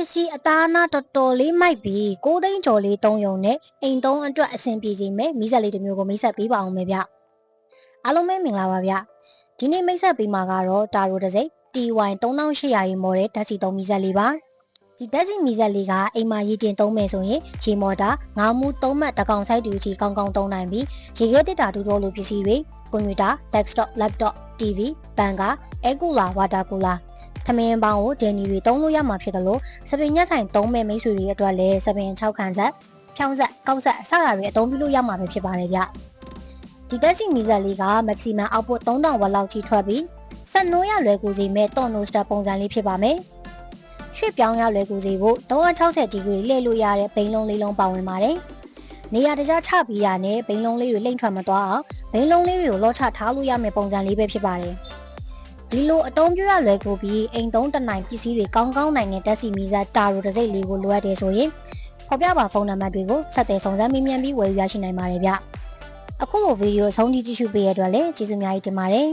စ္စည်းအသားအနာတော်တော်လေးမိုက်ပြီး6သိန်းကျော်လေးသုံးယုံနဲ့အိမ်သုံးအတွက်အဆင်ပြေစေမယ်မိဆက်လေးတစ်မျိုးကိုမိဆက်ပေးပါအောင်မယ်ဗျအားလုံးပဲမင်္ဂလာပါဗျဒီနေ့မိဆက်ပေးမှာကတော့တာရိုတစ်စိတ် TY 3800ရေမော်တဲ့ဓာတ်စီသုံးမိဆက်လေးပါဒီဓာတ်စီမိဆက်လေးကအိမ်မှာရည်တင်သုံးမယ်ဆိုရင်ရေမော်တာငါးမှုသုံးမှတ်တကောင်ဆိုင်တူကြီးကောင်းကောင်းသုံးနိုင်ပြီးရေခဲတစ်တာတူတော်လိုပစ္စည်းတွေကွန်ပျူတာ desktop laptop TV ဘန်ကာအဲကူလာဝါတာကူလာ ထမင်းပေါင်းကိုဒန်နီတွေသုံးလို့ရမှာဖြစ်တယ်လို့စပင်ညက်ဆိုင်သုံးမဲ့မိတ်ဆွေတွေအတွက်လည်းစပင်6ခန်းဆက်ဖြောင်းဆက်ကောက်ဆက်အစတာတွေအသုံးပြုလို့ရမှာပဲဖြစ်ပါတယ်ဗျဒီတက်စီမီဇက်လေးက maximum output 3000 watt လောက်ထိထွက်ပြီးဆက်နိုးရလွယ်ကူစေမဲ့တော့ no star ပုံစံလေးဖြစ်ပါမယ်ရွှေ့ပြောင်းရလွယ်ကူစေဖို့360ဒီဂရီလှည့်လို့ရတဲ့ဘိန်းလုံးလေးလုံးပါဝင်ပါတယ်နေရာတကျချပြီးရနဲ့ဘိန်းလုံးလေးတွေလိမ့်ထွက်မသွားအောင်ဘိန်းလုံးလေးတွေကိုလောချထားလို့ရမယ့်ပုံစံလေးပဲဖြစ်ပါတယ် ဒီလိုအသုံးပြုရလွယ်ကူပြီးအိမ်သုံးတနိုင်ပစ္စည်းတွေကောင်းကောင်းနိုင်တဲ့တက်စီမီဇာတာရိုတစ်စိတ်လေးကိုလိုအပ်တယ်ဆိုရင်ဖော်ပြပါဖုန်းနံပါတ်တွေကိုဆက်သွယ်ဆောင်စမ်းမေးမြန်းပြီးဝယ်ယူရရှိနိုင်ပါတယ်ဗျအခုလိုဗီဒီယိုဆုံးထိကြည့်ရှုပေးရတဲ့အတွက်လည်းကျေးဇူးအများကြီးတင်ပါတယ်